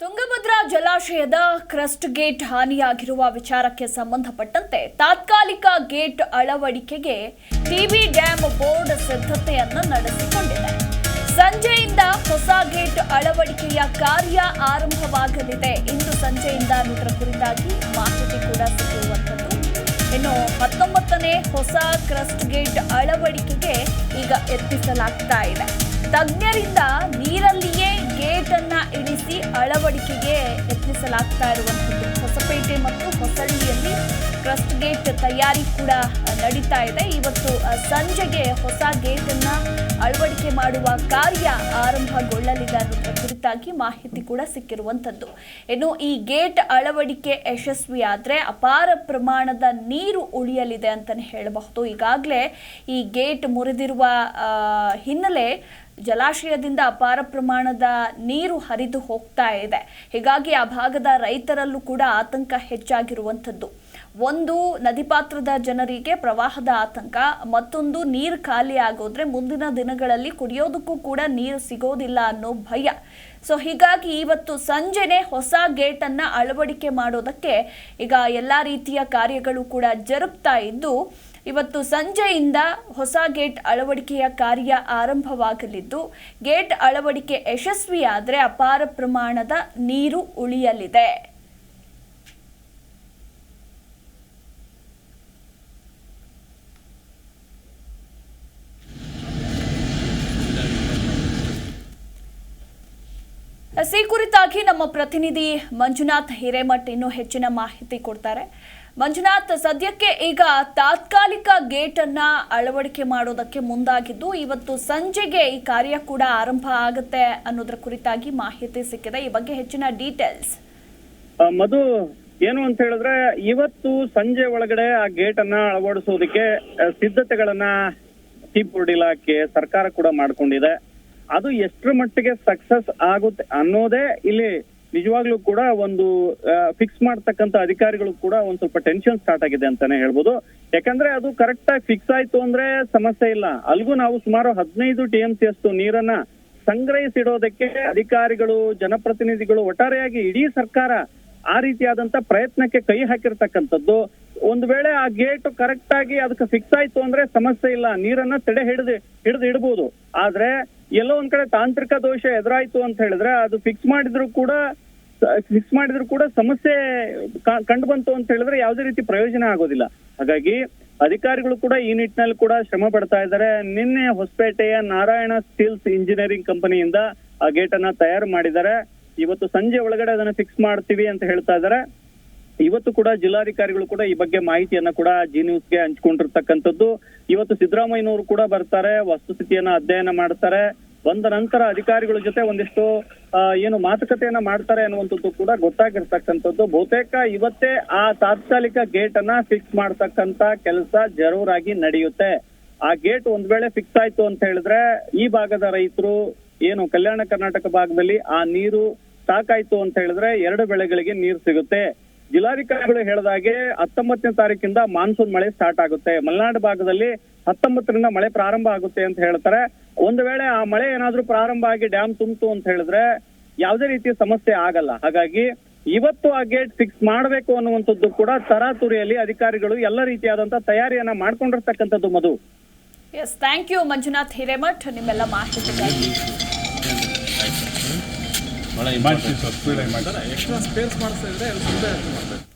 ತುಂಗಭದ್ರಾ ಜಲಾಶಯದ crust gate ಹಾನಿಯಾಗಿರುವ ವಿಚಾರಕ್ಕೆ ಸಂಬಂಧಪಟ್ಟಂತೆ ತಾತ್ಕಾಲಿಕ ಗೇಟ್ ಅಳವಡಿಕೆಗೆ ಟಿಬಿ ಡ್ಯಾಂ ಬೋರ್ಡ್ ಸಿದ್ಧತೆಯನ್ನು ನಡೆಸಿಕೊಂಡಿದೆ. ಸಂಜೆಯಿಂದ ಹೊಸ ಗೇಟ್ ಅಳವಡಿಕೆಯ ಕಾರ್ಯ ಆರಂಭವಾಗಲಿದೆ. ಇಂದು ಸಂಜೆಯಿಂದ ಅನ್ನೋದರ ಕುರಿತಾಗಿ ಮಾಹಿತಿ ಕೂಡ ಸಿಗುವಂಥದ್ದು. ಇನ್ನು ಹತ್ತೊಂಬತ್ತನೇ ಹೊಸ ಕ್ರಸ್ಟ್ ಗೇಟ್ ಅಳವಡಿಕೆಗೆ ಈಗ ಎತ್ತಿಸಲಾಗ್ತಾ ಇದೆ. ತಜ್ಞರಿಂದ ನೀರಲ್ಲಿಯೇ ಯತ್ನಿಸಲಾಗ್ತಾ ಇರುವಂಥದ್ದು ಹೊಸಪೇಟೆ ಮತ್ತು ಹೊಸಳ್ಳಿಯಲ್ಲಿ ಟ್ರಸ್ಟ್ ಗೇಟ್ ತಯಾರಿ ಕೂಡ ನಡೀತಾ ಇದೆ. ಇವತ್ತು ಸಂಜೆಗೆ ಹೊಸ ಗೇಟ್ ಅನ್ನ ಅಳವಡಿಕೆ ಮಾಡುವ ಕಾರ್ಯ ಆರಂಭಗೊಳ್ಳಲಿದೆ ಅನ್ನೋದ್ರ ಕುರಿತಾಗಿ ಮಾಹಿತಿ ಕೂಡ ಸಿಕ್ಕಿರುವಂಥದ್ದು ಇನ್ನು ಈ ಗೇಟ್ ಅಳವಡಿಕೆ ಯಶಸ್ವಿಯಾದರೆ ಅಪಾರ ಪ್ರಮಾಣದ ನೀರು ಉಳಿಯಲಿದೆ ಅಂತಾನೆ ಹೇಳಬಹುದು. ಈಗಾಗಲೇ ಈ ಗೇಟ್ ಮುರಿದಿರುವ ಹಿನ್ನೆಲೆ ಜಲಾಶಯದಿಂದ ಅಪಾರ ಪ್ರಮಾಣದ ನೀರು ಹರಿದು ಹೋಗ್ತಾ ಇದೆ. ಹೀಗಾಗಿ ಆ ಭಾಗದ ರೈತರಲ್ಲೂ ಕೂಡ ಆತಂಕ ಹೆಚ್ಚಾಗಿರುವಂಥದ್ದು. ಒಂದು ನದಿ ಪಾತ್ರದ ಜನರಿಗೆ ಪ್ರವಾಹದ ಆತಂಕ, ಮತ್ತೊಂದು ನೀರು ಖಾಲಿ ಆಗೋದ್ರೆ ಮುಂದಿನ ದಿನಗಳಲ್ಲಿ ಕುಡಿಯೋದಕ್ಕೂ ಕೂಡ ನೀರು ಸಿಗೋದಿಲ್ಲ ಅನ್ನೋ ಭಯ. ಸೊ, ಹೀಗಾಗಿ ಇವತ್ತು ಸಂಜೆನೆ ಹೊಸ ಗೇಟ್ ಅನ್ನ ಅಳವಡಿಕೆ ಮಾಡೋದಕ್ಕೆ ಈಗ ಎಲ್ಲಾ ರೀತಿಯ ಕಾರ್ಯಗಳು ಕೂಡ ಜರುಗ್ತಾ ಇದ್ದು ಇವತ್ತು ಸಂಜೆಯಿಂದ ಹೊಸ ಗೇಟ್ ಅಳವಡಿಕೆಯ ಕಾರ್ಯ ಆರಂಭವಾಗಲಿದ್ದು, ಗೇಟ್ ಅಳವಡಿಕೆ ಯಶಸ್ವಿಯಾದರೆ ಅಪಾರ ಪ್ರಮಾಣದ ನೀರು ಉಳಿಯಲಿದೆ. ಸಿ ಕುರಿತಾಗಿ ನಮ್ಮ ಪ್ರತಿನಿಧಿ ಮಂಜುನಾಥ್ ಹಿರೇಮಠ್ ಇನ್ನೂ ಹೆಚ್ಚಿನ ಮಾಹಿತಿ ಕೊಡ್ತಾರೆ. ಮಂಜುನಾಥ್, ಸದ್ಯಕ್ಕೆ ಈಗ ತಾತ್ಕಾಲಿಕ ಗೇಟ್ ಅನ್ನ ಅಳವಡಿಕೆ ಮಾಡೋದಕ್ಕೆ ಮುಂದಾಗಿದ್ದು, ಇವತ್ತು ಸಂಜೆಗೆ ಈ ಕಾರ್ಯ ಕೂಡ ಆರಂಭ ಆಗುತ್ತೆ ಅನ್ನೋದ್ರ ಕುರಿತಾಗಿ ಮಾಹಿತಿ ಸಿಕ್ಕಿದೆ. ಈ ಬಗ್ಗೆ ಹೆಚ್ಚಿನ ಡೀಟೇಲ್ಸ್. ಮಧು, ಏನು ಅಂತ ಹೇಳಿದ್ರೆ, ಇವತ್ತು ಸಂಜೆ ಒಳಗಡೆ ಆ ಗೇಟ್ ಅನ್ನ ಅಳವಡಿಸೋದಕ್ಕೆ ಸಿದ್ಧತೆಗಳನ್ನ ಬೋರ್ಡ್ ಇಲಾಖೆ ಸರ್ಕಾರ ಕೂಡ ಮಾಡ್ಕೊಂಡಿದೆ. ಅದು ಎಷ್ಟರ ಮಟ್ಟಿಗೆ ಸಕ್ಸಸ್ ಆಗುತ್ತೆ ಅನ್ನೋದೇ ಇಲ್ಲಿ ನಿಜವಾಗ್ಲೂ ಕೂಡ ಒಂದು ಫಿಕ್ಸ್ ಮಾಡ್ತಕ್ಕಂತ ಅಧಿಕಾರಿಗಳು ಕೂಡ ಒಂದ್ ಸ್ವಲ್ಪ ಟೆನ್ಷನ್ ಸ್ಟಾರ್ಟ್ ಆಗಿದೆ ಅಂತಾನೆ ಹೇಳ್ಬೋದು. ಯಾಕಂದ್ರೆ ಅದು ಕರೆಕ್ಟ್ ಆಗಿ ಫಿಕ್ಸ್ ಆಯ್ತು ಅಂದ್ರೆ ಸಮಸ್ಯೆ ಇಲ್ಲ. ಅಲ್ಗೂ ನಾವು ಸುಮಾರು ಹದಿನೈದು ಟಿ ಎಂ ಸಿ ಅಷ್ಟು ನೀರನ್ನ ಸಂಗ್ರಹಿಸಿಡೋದಕ್ಕೆ ಅಧಿಕಾರಿಗಳು, ಜನಪ್ರತಿನಿಧಿಗಳು ಒಟ್ಟಾರೆಯಾಗಿ ಇಡೀ ಸರ್ಕಾರ ಆ ರೀತಿಯಾದಂತ ಪ್ರಯತ್ನಕ್ಕೆ ಕೈ ಹಾಕಿರ್ತಕ್ಕಂಥದ್ದು. ಒಂದ್ ವೇಳೆ ಆ ಗೇಟ್ ಕರೆಕ್ಟ್ ಆಗಿ ಅದಕ್ಕೆ ಫಿಕ್ಸ್ ಆಯ್ತು ಅಂದ್ರೆ ಸಮಸ್ಯೆ ಇಲ್ಲ. ನೀರನ್ನ ತಡೆ ಹಿಡಿದು ಹಿಡಿದು ಇಡಬಹುದು ಆದ್ರೆ ಎಲ್ಲೋ ಒಂದ್ ಕಡೆ ತಾಂತ್ರಿಕ ದೋಷ ಎದುರಾಯ್ತು ಅಂತ ಹೇಳಿದ್ರೆ ಅದು ಫಿಕ್ಸ್ ಮಾಡಿದ್ರು ಕೂಡ ಫಿಕ್ಸ್ ಮಾಡಿದ್ರು ಕೂಡ ಸಮಸ್ಯೆ ಕಂಡು ಬಂತು ಅಂತ ಹೇಳಿದ್ರೆ ಯಾವುದೇ ರೀತಿ ಪ್ರಯೋಜನ ಆಗೋದಿಲ್ಲ. ಹಾಗಾಗಿ ಅಧಿಕಾರಿಗಳು ಕೂಡ ಈ ನಿಟ್ಟಿನಲ್ಲಿ ಕೂಡ ಶ್ರಮ ಪಡ್ತಾ ಇದ್ದಾರೆ. ನಿನ್ನೆ ಹೊಸಪೇಟೆಯ ನಾರಾಯಣ ಸ್ಟೀಲ್ಸ್ ಇಂಜಿನಿಯರಿಂಗ್ ಕಂಪನಿಯಿಂದ ಆ ಗೇಟ್ ಅನ್ನ ತಯಾರು ಮಾಡಿದ್ದಾರೆ. ಇವತ್ತು ಸಂಜೆ ಒಳಗಡೆ ಅದನ್ನ ಫಿಕ್ಸ್ ಮಾಡ್ತೀವಿ ಅಂತ ಹೇಳ್ತಾ ಇದ್ದಾರೆ. ಇವತ್ತು ಕೂಡ ಜಿಲ್ಲಾಧಿಕಾರಿಗಳು ಕೂಡ ಈ ಬಗ್ಗೆ ಮಾಹಿತಿಯನ್ನ ಕೂಡ ಜಿ ನ್ಯೂಸ್ಗೆ ಹಂಚ್ಕೊಂಡಿರ್ತಕ್ಕಂಥದ್ದು. ಇವತ್ತು ಸಿದ್ದರಾಮಯ್ಯನವರು ಕೂಡ ಬರ್ತಾರೆ, ವಸ್ತುಸ್ಥಿತಿಯನ್ನ ಅಧ್ಯಯನ ಮಾಡ್ತಾರೆ. ಬಂದ ನಂತರ ಅಧಿಕಾರಿಗಳ ಜೊತೆ ಒಂದಿಷ್ಟು ಏನು ಮಾತುಕತೆಯನ್ನ ಮಾಡ್ತಾರೆ ಅನ್ನುವಂಥದ್ದು ಕೂಡ ಗೊತ್ತಾಗಿರ್ತಕ್ಕಂಥದ್ದು. ಬಹುತೇಕ ಇವತ್ತೇ ಆ ತಾತ್ಕಾಲಿಕ ಗೇಟ್ ಅನ್ನ ಫಿಕ್ಸ್ ಮಾಡ್ತಕ್ಕಂತ ಕೆಲಸ ಜರೂರಾಗಿ ನಡೆಯುತ್ತೆ. ಆ ಗೇಟ್ ಒಂದ್ ವೇಳೆ ಫಿಕ್ಸ್ ಆಯ್ತು ಅಂತ ಹೇಳಿದ್ರೆ ಈ ಭಾಗದ ರೈತರು, ಏನು ಕಲ್ಯಾಣ ಕರ್ನಾಟಕ ಭಾಗದಲ್ಲಿ ಆ ನೀರು ಸಾಕಾಯ್ತು ಅಂತ ಹೇಳಿದ್ರೆ ಎರಡು ಬೆಳೆಗಳಿಗೆ ನೀರು ಸಿಗುತ್ತೆ. ಜಿಲ್ಲಾಧಿಕಾರಿಗಳು ಹೇಳಿದಾಗೆ ಹತ್ತೊಂಬತ್ತನೇ ತಾರೀಕಿಂದ ಮಾನ್ಸೂನ್ ಮಳೆ ಸ್ಟಾರ್ಟ್ ಆಗುತ್ತೆ. ಮಲೆನಾಡು ಭಾಗದಲ್ಲಿ ಹತ್ತೊಂಬತ್ತರಿಂದ ಮಳೆ ಪ್ರಾರಂಭ ಆಗುತ್ತೆ ಅಂತ ಹೇಳ್ತಾರೆ. ಒಂದು ವೇಳೆ ಆ ಮಳೆ ಏನಾದ್ರೂ ಪ್ರಾರಂಭ ಆಗಿ ಡ್ಯಾಮ್ ತುಂಬಿತು ಅಂತ ಹೇಳಿದ್ರೆ ಯಾವುದೇ ರೀತಿಯ ಸಮಸ್ಯೆ ಆಗಲ್ಲ. ಹಾಗಾಗಿ ಇವತ್ತು ಆ ಗೇಟ್ ಫಿಕ್ಸ್ ಮಾಡಬೇಕು ಅನ್ನುವಂಥದ್ದು ಕೂಡ ತರಾತುರಿಯಲ್ಲಿ ಅಧಿಕಾರಿಗಳು ಎಲ್ಲ ರೀತಿಯಾದಂತಹ ತಯಾರಿಯನ್ನ ಮಾಡ್ಕೊಂಡಿರ್ತಕ್ಕಂಥದ್ದು Madhu. Yes thank you Manjunath Hiremath. ನಿಮ್ಮೆಲ್ಲ ಮಾಹಿತಿಗಾಗಿ ಮಾಡ್ತೀವಿ ಎಕ್ಸ್ಟ್ರಾ ಸ್ಪೇಸ್ ಮಾಡಿಸ್ತಾ ಇದ್ರೆ